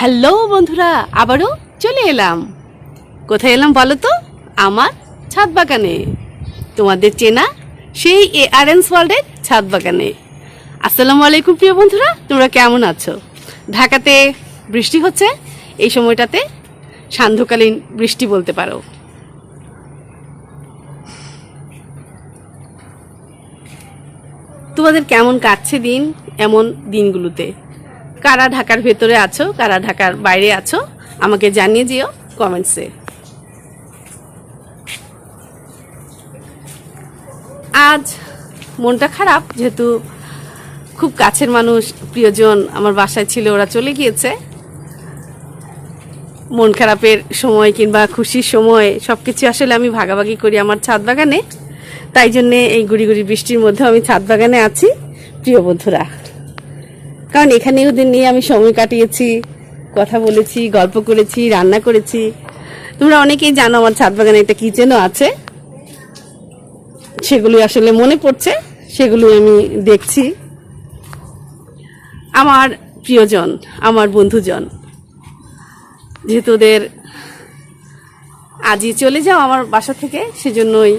Hello বন্ধুরা, আবারও চলে এলাম। কোথায় এলাম বলো তো? আমার ছাদ বাগানে। তোমাদের চেনা সেই এ আর এন ওয়ার্ল্ডের ছাদ বাগানে। আসসালামু আলাইকুম প্রিয় বন্ধুরা, তোমরা কেমন আছো? ঢাকাতে বৃষ্টি হচ্ছে, এই সময়টাতে সান্ধ্যকালীন বৃষ্টি বলতে পারো। তোমাদের কেমন কাটছে দিন, এমন দিনগুলোতে? কারা ঢাকার ভেতরে আছো, কারা ঢাকার বাইরে আছো, আমাকে জানিয়ে দিও কমেন্টসে আজ মনটা খারাপ, যেহেতু খুব কাছের মানুষ, প্রিয়জন আমার বাসায় ছিল, ওরা চলে গিয়েছে। মন খারাপের সময় কিংবা খুশির সময় সব কিছু আসলে আমি ভাগাভাগি করি আমার ছাদ বাগানে। তাই জন্যে এই গুড়ি গুড়ি বৃষ্টির মধ্যে আমি ছাদ বাগানে আছি, প্রিয় বন্ধুরা। কারণ এখানে ওদের নিয়ে আমি সময় কাটিয়েছি, কথা বলেছি, গল্প করেছি, রান্না করেছি। তোমরা অনেকেই জানো আমার ছাদ বাগানে একটা কিচেনও আছে। সেগুলি আসলে মনে পড়ছে সেগুলো আমি দেখছি। আমার প্রিয়জন, আমার বন্ধুজন, যেহেতু ওদের আজই চলে যাও আমার বাসা থেকে, সেজন্যই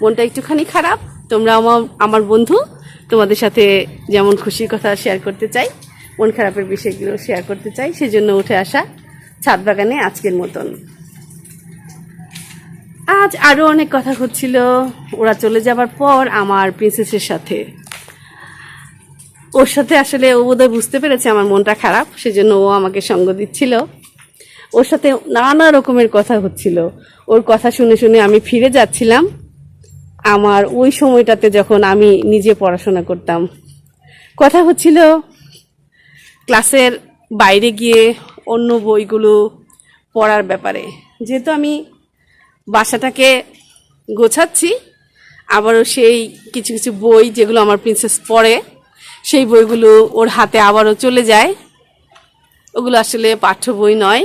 মনটা একটুখানি খারাপ। তোমরা আমার আমার বন্ধু। তোমাদের সাথে যেমন খুশির কথা শেয়ার করতে চাই, মন খারাপের বিষয়গুলো শেয়ার করতে চাই, সেজন্য উঠে আসা ছাদ বাগানে আজকের মতন। আজ আরও অনেক কথা হচ্ছিল, ওরা চলে যাবার পর আমার প্রিন্সেসের সাথে। ওর সাথে আসলে ও বোধহয় বুঝতে পেরেছে আমার মনটা খারাপ, সেজন্য ও আমাকে সঙ্গ দিচ্ছিল। ওর সাথে নানা রকমের কথা হচ্ছিল। ওর কথা শুনে শুনে আমি ফিরে যাচ্ছিলাম। আমার ওই সময়টাতে যখন আমি নিজে পড়াশোনা করতাম। কথা হচ্ছিল, ক্লাসের বাইরে গিয়ে অন্য বইগুলো পড়ার ব্যাপারে। যেহেতু আমি বাসাটাকে গোছাচ্ছি, আবারও সেই কিছু কিছু বই যেগুলো আমার প্রিন্সেস পড়ে, সেই বইগুলো ওর হাতে আবারও চলে যায়। ওগুলো আসলে পাঠ্য বই নয়,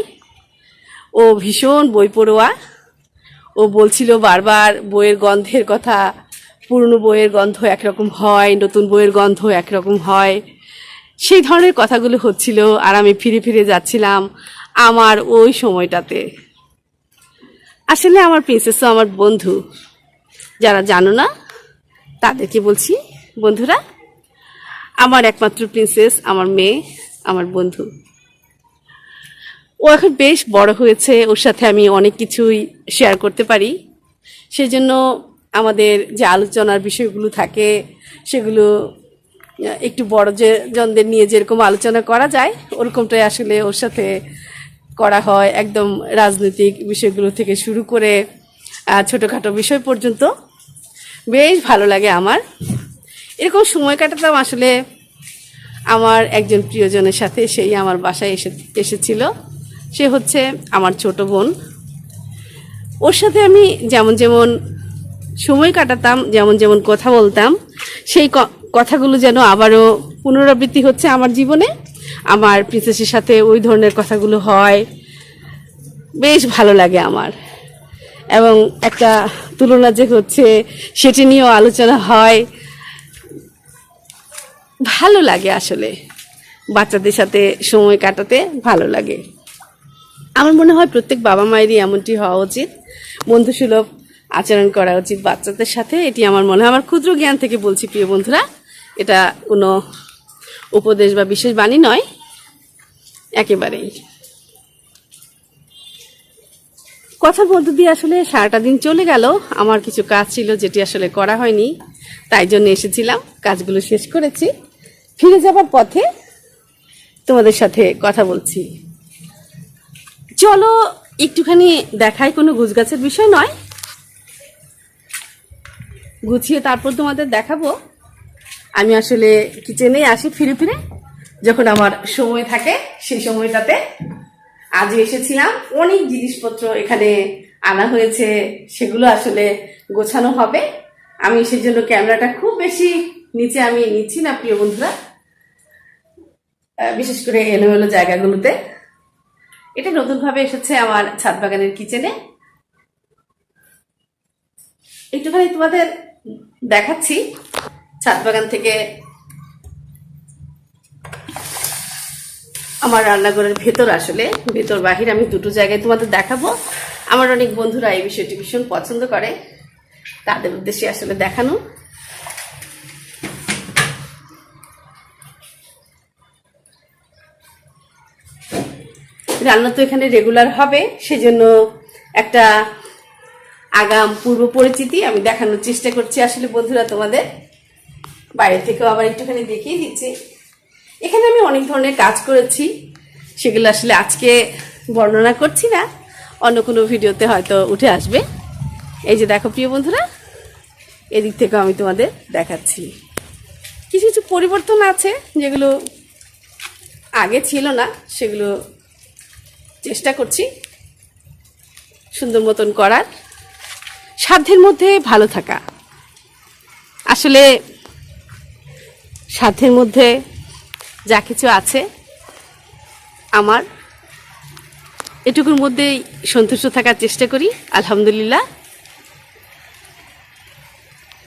ও ভীষণ বই পড়ুয়া। ও বলছিল বারবার বইয়ের গন্ধের কথা, পুরনো বইয়ের গন্ধ একরকম হয়, নতুন বইয়ের গন্ধ একরকম হয়। সেই ধরনের কথাগুলো হচ্ছিল আর আমি ফিরে ফিরে যাচ্ছিলাম আমার ওই সময়টাতে। আসলে আমার প্রিন্সেসও আমার বন্ধু। যারা জানো না, তাদেরকে বলছি, বন্ধুরা, আমার একমাত্র প্রিন্সেস আমার মেয়ে, আমার বন্ধু। ও এখন বেশ বড় হয়েছে, ওর সাথে আমি অনেক কিছুই শেয়ার করতে পারি। সেজন্য আমাদের যে আলোচনার বিষয়গুলো থাকে, সেগুলো একটু বড় যে জনদের নিয়ে যেরকম আলোচনা করা যায়, ওরকমটাই আসলে ওর সাথে করা হয় একদম রাজনৈতিক বিষয়গুলো থেকে শুরু করে ছোটোখাটো বিষয় পর্যন্ত। বেশ ভালো লাগে আমার। এরকম সময় কাটাতাম আসলে আমার একজন প্রিয়জনের সাথে, সেই আমার বাসায় এসে, এসেছিল। সে হচ্ছে আমার ছোট বোন। ওর সাথে আমি যেমন যেমন সময় কাটাতাম, যেমন যেমন কথা বলতাম, সেই কথাগুলো যেন আবারও পুনরাবৃত্তি হচ্ছে আমার জীবনে। আমার প্রিন্সেসের সাথে ওই ধরনের কথাগুলো হয়। বেশ ভালো লাগে আমার। এবং একটা তুলনা যে হচ্ছে, সেটি নিয়েও আলোচনা হয়। ভালো লাগে আসলে। বাচ্চাদের সাথে সময় কাটাতে ভালো লাগে। আমার মনে হয় প্রত্যেক বাবা মায়েরই এমনটি হওয়া উচিত, বন্ধুসুলভ আচরণ করা উচিত বাচ্চাদের সাথে, এটি আমার মনে হয়। আমার ক্ষুদ্র জ্ঞান থেকে বলছি, প্রিয় বন্ধুরা, এটা কোনো উপদেশ বা বিশেষ বাণী নয়, একেবারেই। কথার মধ্য দিয়ে আসলে সারাটা দিন চলে গেল, আমার কিছু কাজ ছিল যেটি আসলে করা হয়নি, তাই জন্য এসেছিলাম, কাজগুলো শেষ করেছি। ফিরে যাবার পথে তোমাদের সাথে কথা বলছি। চলো, একটুখানি দেখাই কোনো গুছগাছের বিষয় নয়। গুছিয়ে তারপর তোমাদের দেখাবো। আমি আসলে কিচেনে আসি ফিরে ফিরে, যখন আমার সময় থাকে সেই সময়টাতে। আজ এসেছিলাম, অনেক জিনিসপত্র এখানে আনা হয়েছে, সেগুলো আসলে গোছানো হবে। আমি সেই জন্য ক্যামেরাটা খুব বেশি নিচে আমি নিচ্ছি না, প্রিয় বন্ধুরা। বিশেষ করে এলোমেলো জায়গাগুলোতে। এটা নতুনভাবে এসেছে আমার ছাদ বাগানের কিচেনে। একটুখানি তোমাদের দেখাচ্ছি ছাদ বাগান থেকে আমার রান্নাঘরের ভেতর আসলে, ভেতর বাহির আমি দুটো জায়গায় তোমাদের দেখাবো। আমার অনেক বন্ধুরা এই বিষয়টি ভীষণ পছন্দ করে, তাদের উদ্দেশ্যে আসলে দেখানো। রান্না তো এখানে রেগুলার হবে, সেজন্য একটা আগাম পূর্ব পরিচিতি আমি দেখানোর চেষ্টা করছি। আসলে বন্ধুরা, তোমাদের বাইরে থেকেও আবার একটুখানি দেখিয়ে দিচ্ছি। এখানে আমি অনেক ধরনের কাজ করেছি, সেগুলো আসলে আজকে বর্ণনা করছি না, অন্য কোনো ভিডিওতে হয়তো উঠে আসবে। এই যে দেখো, প্রিয় বন্ধুরা, এদিক থেকেও আমি তোমাদের দেখাচ্ছি। কিছু কিছু পরিবর্তন আছে যেগুলো আগে ছিল না, সেগুলো চেষ্টা করছি সুন্দর মতন করার। সাধ্যের মধ্যে ভালো থাকা। আসলে সাধ্যের মধ্যে যা কিছু আছে আমার, এটুকুর মধ্যেই সন্তুষ্ট থাকার চেষ্টা করি, আলহামদুলিল্লাহ।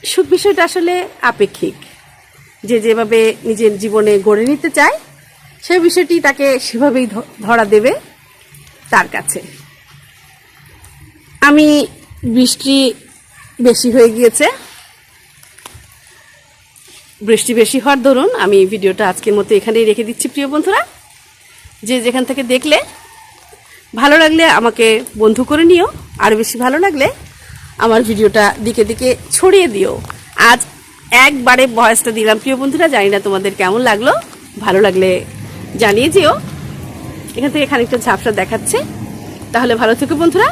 সুখ বিষয়টা আসলে আপেক্ষিক। যে যেভাবে নিজের জীবনে গড়ে নিতে চায়, সেই বিষয়টি তাকে সেভাবেই ধরা দেবে। তার কাছে। আমি বৃষ্টি বেশি হয়ে গিয়েছে। বৃষ্টি বেশি হওয়ার দরুন আমি ভিডিওটা আজকের মতো এখানেই রেখে দিচ্ছি, প্রিয় বন্ধুরা। যে যেখান থেকে দেখলে, ভালো লাগলে আমাকে বন্ধু করে নিও, আর বেশি ভালো লাগলে আমার ভিডিওটা দিকে দিকে ছড়িয়ে দিও। আজ একবারে ভয়েসটা দিলাম, প্রিয় বন্ধুরা, জানি না তোমাদের কেমন লাগল, ভালো লাগলে জানিয়ে যেও এখান থেকে খানিকটা ঝাপসা দেখাচ্ছে। তাহলে ভালো থেকো বন্ধুরা।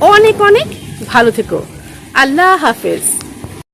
অনেক অনেক ভালো থেকো। আল্লাহ হাফেজ।